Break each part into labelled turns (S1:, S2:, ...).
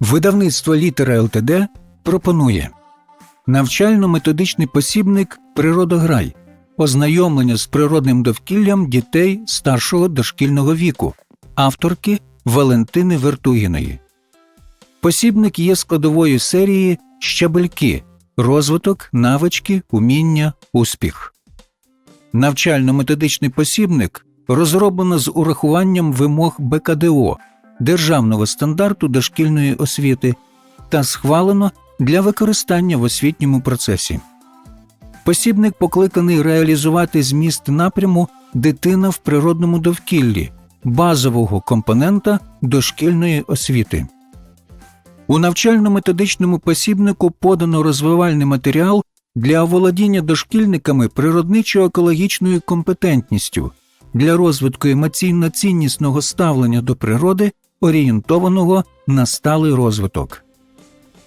S1: Видавництво літера ЛТД пропонує навчально-методичний посібник Природограй, ознайомлення з природним довкіллям дітей старшого дошкільного віку, авторки Валентини Вертугіної. Посібник є складовою серії Щабельки, розвиток, навички, уміння, успіх. Навчально-методичний посібник розроблено з урахуванням вимог БКДО Державного стандарту дошкільної освіти та схвалено для використання в освітньому процесі. Посібник покликаний реалізувати зміст напряму Дитина в природному довкіллі базового компонента дошкільної освіти. У навчально-методичному посібнику подано розвивальний матеріал для оволодіння дошкільниками природничо-екологічною компетентністю для розвитку емоційно-ціннісного ставлення до природи, орієнтованого на сталий розвиток.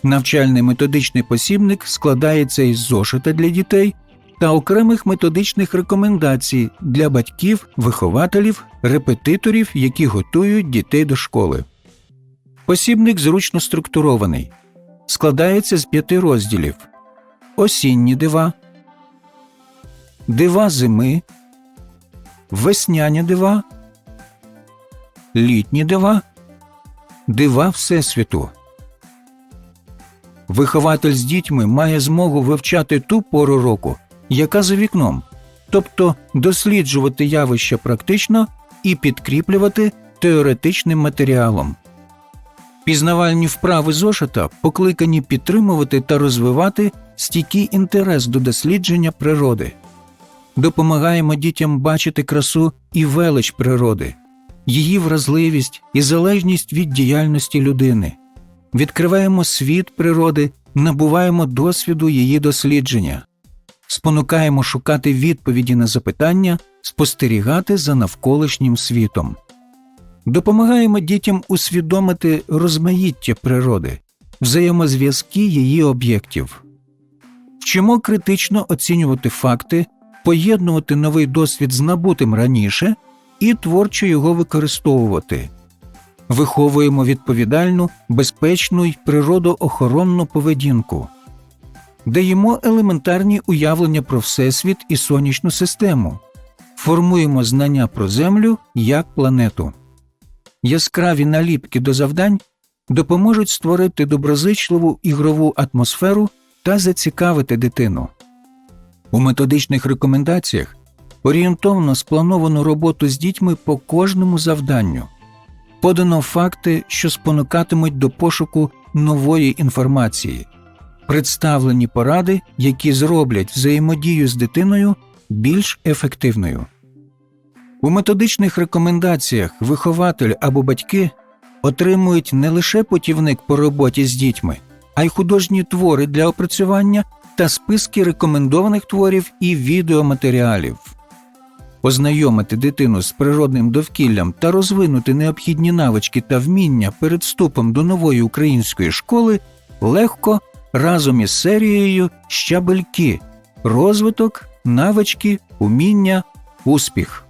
S1: Навчальний методичний посібник складається із зошита для дітей та окремих методичних рекомендацій для батьків, вихователів, репетиторів, які готують дітей до школи. Посібник зручно структурований, складається з п'яти розділів: осінні дива, дива зими, весняні дива, літні дива, дива Всесвіту. Вихователь з дітьми має змогу вивчати ту пору року, яка за вікном, тобто досліджувати явища практично і підкріплювати теоретичним матеріалом. Пізнавальні вправи зошита покликані підтримувати та розвивати стійкий інтерес до дослідження природи. Допомагаємо дітям бачити красу і велич природи, її вразливість і залежність від діяльності людини. Відкриваємо світ природи, набуваємо досвіду її дослідження, спонукаємо шукати відповіді на запитання, спостерігати за навколишнім світом. Допомагаємо дітям усвідомити розмаїття природи, взаємозв'язки її об'єктів. Вчимо критично оцінювати факти, поєднувати новий досвід з набутим раніше і творчо його використовувати. Виховуємо відповідальну, безпечну й природоохоронну поведінку, даємо елементарні уявлення про Всесвіт і сонячну систему, формуємо знання про Землю як планету. Яскраві наліпки до завдань допоможуть створити доброзичливу ігрову атмосферу та зацікавити дитину. У методичних рекомендаціях орієнтовно сплановано роботу з дітьми по кожному завданню, подано факти, що спонукатимуть до пошуку нової інформації, представлені поради, які зроблять взаємодію з дитиною більш ефективною. У методичних рекомендаціях вихователь або батьки отримують не лише путівник по роботі з дітьми, а й художні твори для опрацювання та списки рекомендованих творів і відеоматеріалів. Ознайомити дитину з природним довкіллям та розвинути необхідні навички та вміння перед вступом до нової української школи легко разом із серією Щабельки розвиток, навички, уміння, успіх.